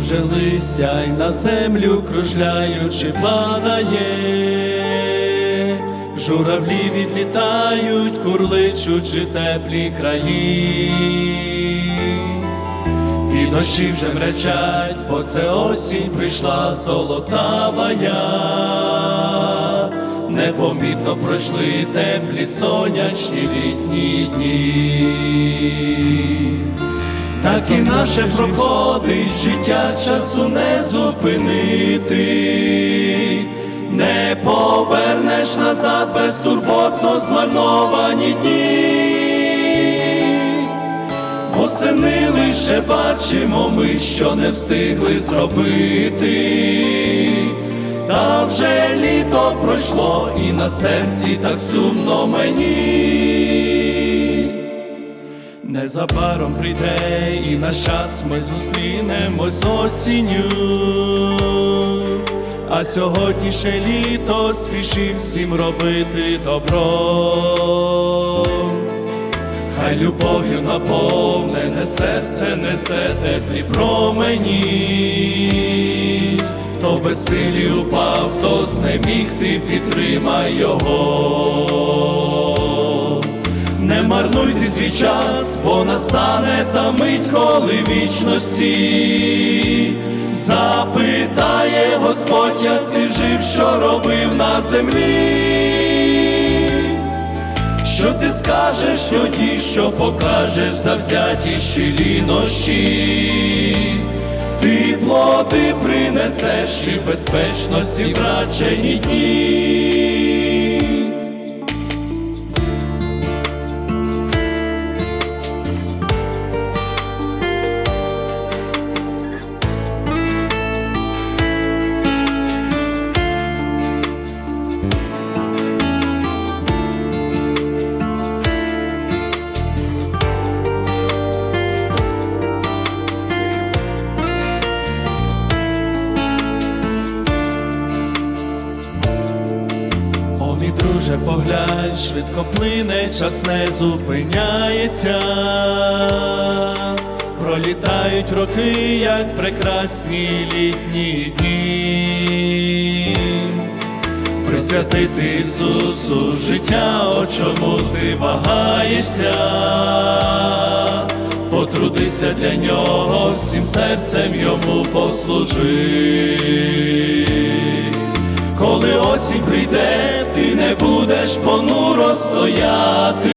вже листя й на землю кружляючи падає, журавлі відлітають, курличучи в теплі краї, і дощі вже мречать, бо це осінь прийшла золотавая, непомітно пройшли теплі сонячні літні дні. Так і наше проходить життя часу не зупинити, не повернеш назад безтурботно змарновані дні. Восени лише бачимо ми, що не встигли зробити, та вже літо пройшло і на серці так сумно мені. Незабаром прийде і наш час ми зустрінемось осінню, а сьогодні ще літо спішив всім робити добро. Хай любов'ю наповнене серце несе теплі промені, хто безсилі упав, хто знеміг, ти підтримай його. Марнуйте свій час, бо настане та мить, коли вічності запитає Господь, як ти жив, що робив на землі. Що ти скажеш тоді, що покажеш завзятіші лінощі? Ти плоди принесеш і безпечності втрачені дні. Друже, поглянь, швидко плине, час не зупиняється. Пролітають роки, як прекрасні літні дні. Присвятити Ісусу життя, о чому ж ти вагаєшся? Потрудися для нього, всім серцем йому послужи. Коли осінь прийде, ти не будеш понуро стояти,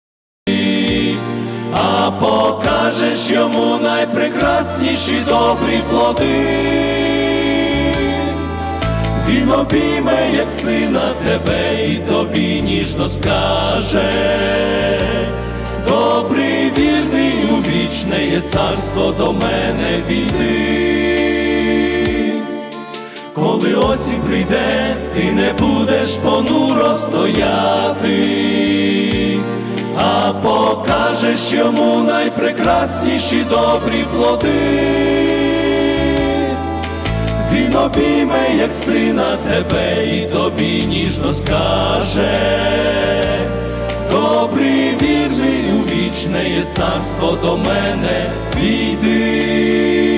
а покажеш йому найпрекрасніші добрі плоди. Він обійме, як сина тебе, і тобі ніжно скаже. Добрий вірний у вічне є царство до мене війди. Коли осінь прийде, ти не будеш понуро стояти, а покажеш йому найпрекрасніші добрі плоди. Він обійме, як сина тебе, і тобі ніжно скаже. Добрий вірний у вічне є царство до мене, війди.